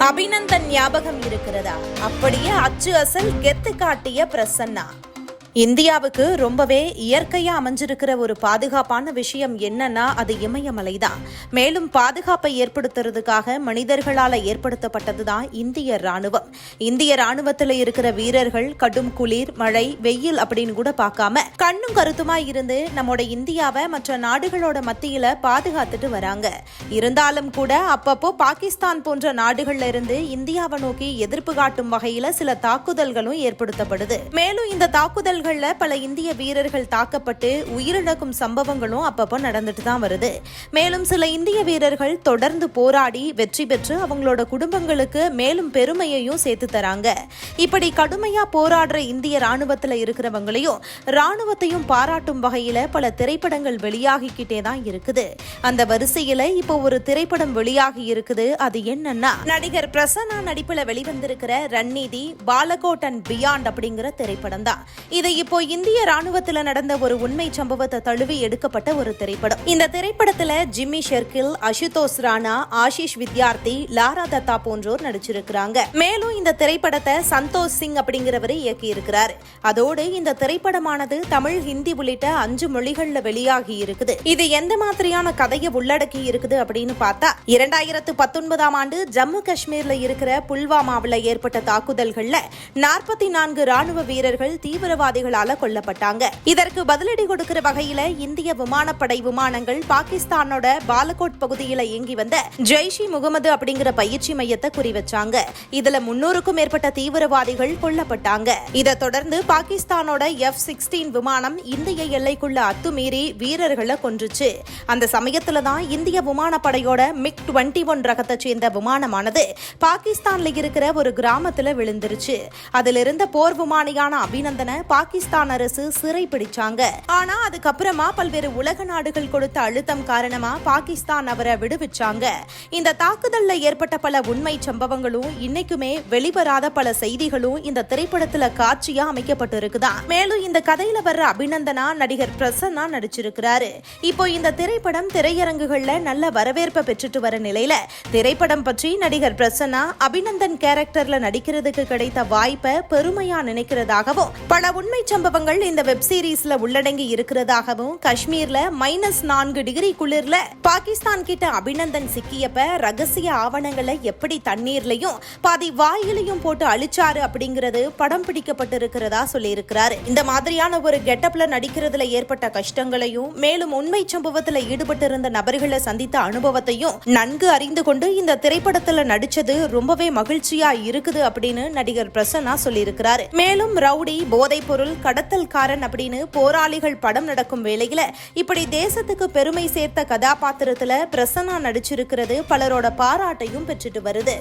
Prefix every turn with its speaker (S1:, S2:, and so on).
S1: அபிநந்தன் ஞாபகம் இருக்கிறதா? அப்படியே அச்சு அசல் கெத்து காட்டிய பிரசன்னா. இந்தியாவுக்கு ரொம்பவே இயற்கையா அமைஞ்சிருக்கிற ஒரு பாதுகாப்பான விஷயம் என்னன்னா அது இமயமலை தான் மேலும் பாதுகாப்பை ஏற்படுத்துறதுக்காக மனிதர்களால ஏற்படுத்தப்பட்டதுதான் இந்திய ராணுவம். இந்திய ராணுவத்தில் இருக்கிற வீரர்கள் கடும் குளிர் மழை வெயில் அப்படின்னு கூட பார்க்காம கண்ணும் கருத்துமா இருந்து நம்மோட இந்தியாவை மற்ற நாடுகளோட மத்தியில பாதுகாத்துட்டு வராங்க. இருந்தாலும் கூட அப்பப்போ பாகிஸ்தான் போன்ற நாடுகள்ல இருந்து இந்தியாவை நோக்கி எதிர்ப்பு காட்டும் வகையில சில தாக்குதல்களும் ஏற்படுத்தப்படுது. மேலும் இந்த தாக்குதல் மோதல்களில் பல இந்திய வீரர்கள் தாக்கப்பட்டு உயிரிழக்கும் சம்பவங்களும் அப்பப்போ நடந்துட்டு தான் வருது. மேலும் சில இந்திய வீரர்கள் தொடர்ந்து போராடி வெற்றி பெற்று அவங்களோட குடும்பங்களுக்கு மேலும் பெருமையையும் சேர்த்து தராங்க. இப்படி கடுமையா போராடுற இந்திய ராணுவத்துல இருக்கிறவங்களையும் ராணுவத்தையும் பாராட்டும் வகையில பல திரைப்படங்கள் வெளியாகிக்கிட்டே தான் இருக்குது. அந்த வரிசையில இப்போ ஒரு திரைப்படம் வெளியாகி இருக்குது. அது என்னன்னா நடிகர் பிரசன்னா நடிப்புல வெளிவந்திருக்கிற ரன்னிதி பாலகோட் அண்ட் பியாண்ட் அப்படிங்கிற திரைப்படம் தான் இது இப்போ இந்திய ராணுவத்துல நடந்த ஒரு உண்மை சம்பவத்தை தழுவி எடுக்கப்பட்ட ஒரு திரைப்படம். இந்த திரைப்படத்துல ஜிம்மி ஷெர்கில் அசுதோஷ் ராணா ஆஷிஷ் வித்யார்த்தி லாரா தத்தா போன்றோர் நடிச்சிருக்கிறாங்க. மேலும் இந்த திரைப்படத்தை சந்தோஷ் சிங் அப்படிங்கிறவர் இயக்கி இருக்கிறார் அதோடு இந்த திரைப்படமானது தமிழ் ஹிந்தி உள்ளிட்ட அஞ்சு மொழிகள்ல வெளியாகி இருக்குது. இது எந்த மாதிரியான கதையை உள்ளடக்கி இருக்குது அப்படின்னு பார்த்தா இரண்டாயிரத்து பத்தொன்பதாம் ஆண்டு ஜம்மு காஷ்மீர்ல இருக்கிற புல்வாமாவில் ஏற்பட்ட தாக்குதல்கள்ல நாற்பத்தி நான்கு ராணுவ வீரர்கள் தீவிரவாதி தீவிரவாதிகளால கொல்லப்பட்டாங்க. இதற்கு பதிலடி கொடுக்கிற வகையில இந்திய விமானப்படை விமானங்கள் பாகிஸ்தானோட பாலகோட் பகுதியில இயங்கி வந்த ஜெய்ஷி முகமது அப்படிங்கிற பயிற்சி மையத்தை குறிவச்சாங்க. இதுல முன்னூறுக்கும் மேற்பட்ட தீவிரவாதிகள் கொல்லப்பட்டாங்க. இதை தொடர்ந்து பாகிஸ்தானோட எஃப் சிக்ஸ்டீன் விமானம் இந்திய எல்லைக்குள்ள அத்துமீறி வீரர்களை கொன்றுச்சு. அந்த சமயத்துல தான் இந்திய விமானப்படையோட மிக் டுவெண்ட்டி ஒன் ரகத்தை சேர்ந்த விமானமானது பாகிஸ்தான்ல இருக்கிற ஒரு கிராமத்துல விழுந்துருச்சு. அதுல இருந்த போர் விமானியான அபிநந்தனை பாகிஸ்தான் பாகிஸ்தான் அரசு சிறை பிடிச்சாங்க. ஆனா அதுக்கப்புறமா பல்வேறு உலக நாடுகள் கொடுத்த அழுத்தம் காரணமா பாகிஸ்தான் அவரை விடுவிச்சாங்க. இந்த தாக்குதல்ல ஏற்பட்ட பல உண்மை சம்பவங்களும் இன்னைக்குமே வெளிவராத பல செய்திகளும் இந்த திரைப்படத்துல காட்சியா அமைக்கப்பட்டிருக்குதான். மேலும் இந்த கதையில வர்ற அபிநந்தனா நடிகர் பிரசன்னா நடிச்சிருக்கிறாரு. இப்போ இந்த திரைப்படம் திரையரங்குகள்ல நல்ல வரவேற்பை பெற்றுட்டு வர நிலையில திரைப்படம் பற்றி நடிகர் பிரசன்னா அபிநந்தன் கேரக்டர்ல நடிக்கிறதுக்கு கிடைத்த வாய்ப்பை பெருமையா நினைக்கிறதாகவும் பல உண்மை சம்பவங்கள் இந்த வெப் சீரிஸ்ல உள்ளடங்கி இருக்கிறதாகவும் காஷ்மீர்ல மைனஸ் நான்கு டிகிரி குளிர்ல பாகிஸ்தான் கிட்ட அபிநந்தன் சிக்கியப்ப ரகசிய ஆவணங்களை எப்படி தண்ணீர்லயும் பாதி வாயிலையும் போட்டு அழிச்சாரு அப்படிங்கிறது படம் பிடிக்கப்பட்டிருக்கிறதா சொல்லியிருக்கிறாரு. இந்த மாதிரியான ஒரு கெட்டப்ல நடிக்கிறதுல ஏற்பட்ட கஷ்டங்களையும் மேலும் உண்மை சம்பவத்துல ஈடுபட்டிருந்த நபர்களை சந்தித்த அனுபவத்தையும் நன்கு அறிந்து கொண்டு இந்த திரைப்படத்துல நடிச்சது ரொம்பவே மகிழ்ச்சியா இருக்குது அப்படின்னு நடிகர் பிரசன்னா சொல்லியிருக்கிறாரு. மேலும் ரவுடி போதைப் பொருள் கடத்தல்காரன் அப்படின்னு போராளிகள் படம் நடக்கும் வேளையில இப்படி தேசத்துக்கு பெருமை சேர்த்த கதாபாத்திரத்துல பிரசன்னா நடிச்சிருக்கிறது பலரோட பாராட்டையும் பெற்றுட்டு வருது.